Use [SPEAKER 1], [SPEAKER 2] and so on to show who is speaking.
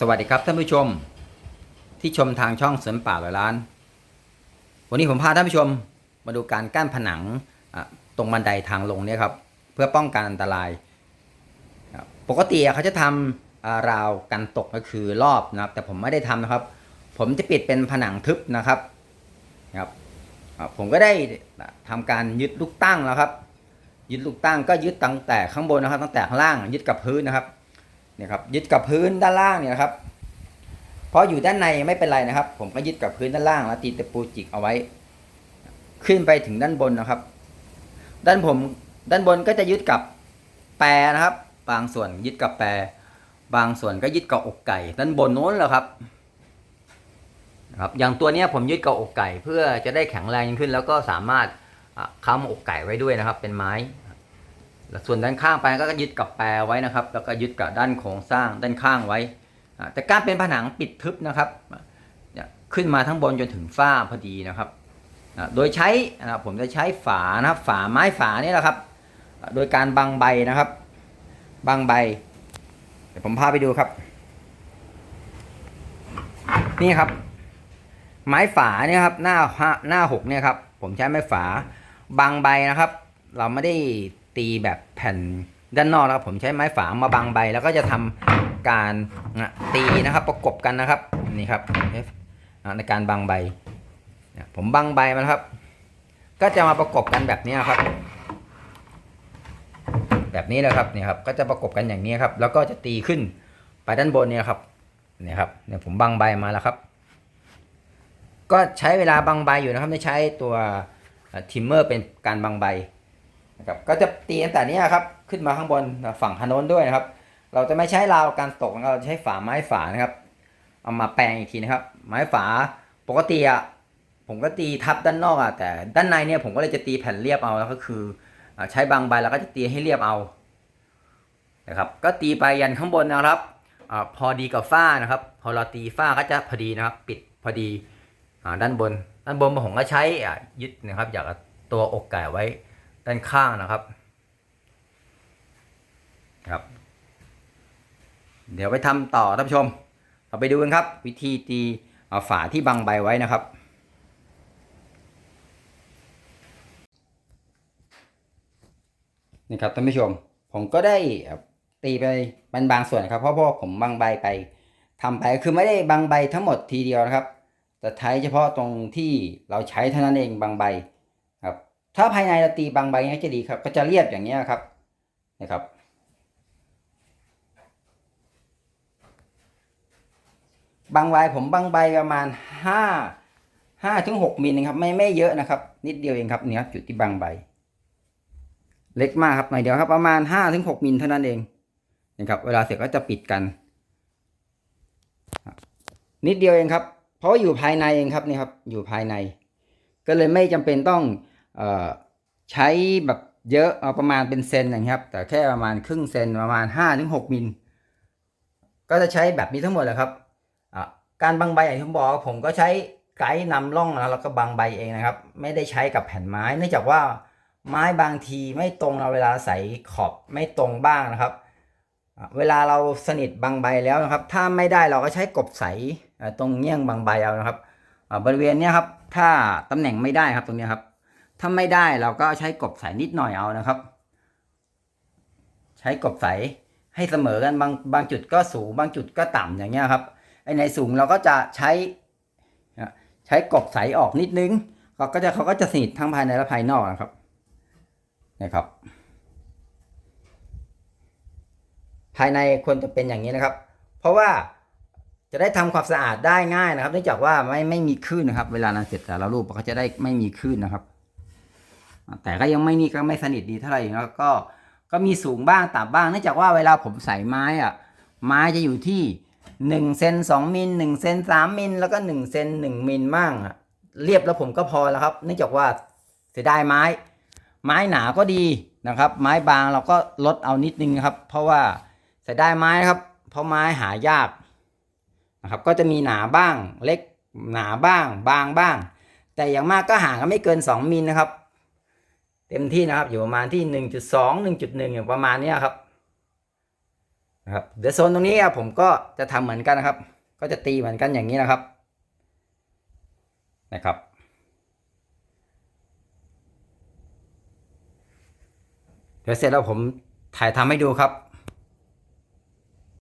[SPEAKER 1] สวัสดีครับท่านผู้ชม ที่ชมทางช่องสวนป่าร้อยล้าน วันนี้ผมพาท่านผู้ชมมาดูการกั้นผนังตรงบันไดทางลงเนี่ยครับเพื่อป้องกันอันตราย ปกติเขาจะทำอ่าราวกันตกก็คือรอบนะครับ แต่ผมไม่ได้ทำนะครับ ผมจะปิดเป็นผนังทึบนะครับครับผมก็ได้ทำการยึดลูกตั้งแล้วครับ ยึดลูกตั้งก็ยึดตั้งแต่ข้างบนนะครับ ตั้งแต่ข้างล่างยึดกับพื้นนะครับ เนี่ยครับยึดกับพื้นด้านล่างเนี่ยครับ เพราะอยู่ด้านในไม่เป็นไรนะครับ ผมก็ยึดกับพื้นด้านล่างแล้วตีตะปูจิกเอาไว้ ขึ้นไปถึงด้านบนนะครับ ด้านผมด้านบนก็จะยึดกับแปรนะครับ บางส่วนยึดกับแปร บางส่วนก็ยึดกับอกไก่ ด้านบนโน้นแหละครับนะครับอย่างตัวนี้ผมยึดกับอกไก่ เพื่อจะได้แข็งแรงยิ่งขึ้น แล้วก็สามารถค้ำอกไก่ไว้ด้วยนะครับ เป็นไม้ ส่วนด้านข้างไปก็ยึดกับแปรไว้นะครับ แล้วก็ยึดกับด้านโครงสร้างด้านข้างไว้ แต่การเป็นผนังปิดทึบนะครับ ขึ้นมาทั้งบนจนถึงฝ้าพอดีนะครับ โดยใช้ผมจะใช้ฝานะครับ ฝาไม้ฝานี่แหละครับ โดยการบังใบนะครับ บังใบ เดี๋ยวผมพาไปดูครับ นี่ครับ ไม้ฝาเนี่ยครับหน้าห้าหน้าหกเนี่ยครับ ผมใช้ไม้ฝาบังใบนะครับ เราไม่ได้ ตีแบบแผ่นด้านนอกนะครับผมใช้ไม้ฝามาบังใบ แล้วก็จะทำการนะตีนะครับประกบกันนะครับนี่ครับในการบังใบ ผมบังใบมาครับ ก็จะมาประกบกันแบบนี้ครับ แบบนี้เลยครับนี่ครับก็จะประกบกันอย่างนี้ครับ แล้วก็จะตีขึ้นไปด้านบนเนี่ยครับนี่ครับเนี่ยผมบังใบมาแล้วครับ ก็ใช้เวลาบังใบอยู่นะครับไม่ใช้ตัวทิมเมอร์เป็นการบังใบ นะครับก็จะตีตั้งแต่นี้ครับขึ้นมาข้างบนฝั่งถนนด้วยนะครับ เราจะไม่ใช้ราวการตกเราจะใช้ฝาไม้ฝานะครับ เอามาแปลงอีกทีนะครับ ไม้ฝาปกติอะผมก็ตีทับด้านนอกอะแต่ด้านในเนี่ยผมก็เลยจะตีแผ่นเรียบเอาแล้วก็คืออใช้บางใบแล้วก็จะตีให้เรียบเอานะครับก็ตีไปยันข้างบนนะครับอพอดีกับฝ้านะครับ พอเราตีฝ้าก็จะพอดีนะครับ ปิดพอดีอด้านบน ด้านบนผมก็ใช้ยึดนะครับอยากตัวอกไก่ไว้ ด้านข้างนะครับ ครับ เดี๋ยวไปทำต่อท่านผู้ชม เราไปดูกันครับ วิธีตีเอาฝาที่บังใบไว้นะครับนี่ครับท่านผู้ชม ผมก็ได้ตีไปเป็นบางส่วนครับเพราะพราะผมบังใบไปทำไปคือไม่ได้บังใบทั้งหมดทีเดียวนะครับ แต่ใช้เฉพาะตรงที่เราใช้เท่านั้นเองบางใบ ถ้าภายในเราตีบางใบเนี้ยจะดีครับ ก็จะเรียบอย่างเงี้ยครับนะครับ บางใบผมบางใบประมาณห้าห้าถึงหกมิลนะครับ ไม่ไม่เยอะนะครับ นิดเดียวเองครับเนี่ยจุดที่บางใบ เล็กมากครับหน่อยเดียวครับ ประมาณห้าถึงหกมิลเท่านั้นเองนะครับ เวลาเสร็จก็จะปิดกัน นิดเดียวเองครับ เพราะอยู่ภายในเองครับนี่ครับ อยู่ภายใน ก็เลยไม่จำเป็นต้อง ใช้แบบเยอะเอาประมาณเป็นเซนอย่างนี้ครับ แต่แค่ประมาณครึ่งเซนประมาณ5-6ถึงมิล ก็จะใช้แบบนี้ทั้งหมดแหละครับการบังใบอย่างที่ผมบอกผมก็ใช้ไกด์นำร่องนะแล้วก็บังใบเองนะครับ ไม่ได้ใช้กับแผ่นไม้ เนื่องจากว่าไม้บางทีไม่ตรงเราเวลาใส่ขอบไม่ตรงบ้างนะครับ เวลาเราสนิทบางใบแล้วนะครับ ถ้าไม่ได้เราก็ใช้กบใสตรงเงี้ยงบางใบเอานะครับบริเวณเนี้ยครับ ถ้าตำแหน่งไม่ได้ครับตรงนี้ครับ ถ้าไม่ได้เราก็ใช้กบใสนิดหน่อยเอานะครับ ใช้กบใสให้เสมอกันบางบางจุดก็สูง บางจุดก็ต่ำอย่างเงี้ยครับไอในสูงเราก็จะใช้ใช้กบใสออกนิดนึงเขาก็จะเขาก็จะสนิททั้งภายในและภายนอกนะครับนะครับ ภายในควรจะเป็นอย่างนี้นะครับ เพราะว่าจะได้ทำความสะอาดได้ง่ายนะครับเนื่องจากว่าไม่ไม่มีคลื่นนะครับ เวลานานเสร็จแต่ละรูปก็จะได้ไม่มีคลื่นนะครับ แต่ก็ยังไม่นี่ก็ไม่สนิทดีเท่าไหร่แล้วก็ก็มีสูงบ้างต่ำบ้างเนื่องจากว่าเวลาผมใส่ไม้อะไม้จะอยู่ที่หนึ่งเซนสองมิลหนึ่งเซนสามมิลแล้วก็หนึ่งเซนหนึ่งมิลมั่งอะเรียบแล้วผมก็พอแล้วครับเนื่องจากว่าเสียดายไม้ ไม้หนาก็ดีนะครับ ไม้บางเราก็ลดเอานิดนึงครับ เพราะว่าเสียดายไม้ครับ เพราะไม้หายากนะครับก็จะมีหนาบ้างเล็กหนาบ้าง บางบ้าง แต่อย่างมากก็ห่างกันไม่เกิน 2มิลนะครับ เต็มที่นะครับ อยู่ประมาณที่ 1.2 1.1อย่างประมาณนี้ครับนะครับเดี๋ยวโซนตรงนี้ผมก็จะทำเหมือนกันนะครับ ก็จะตีเหมือนกันอย่างนี้นะครับนะครับเดี๋ยวเสร็จแล้วผมถ่ายทำให้ดูครับ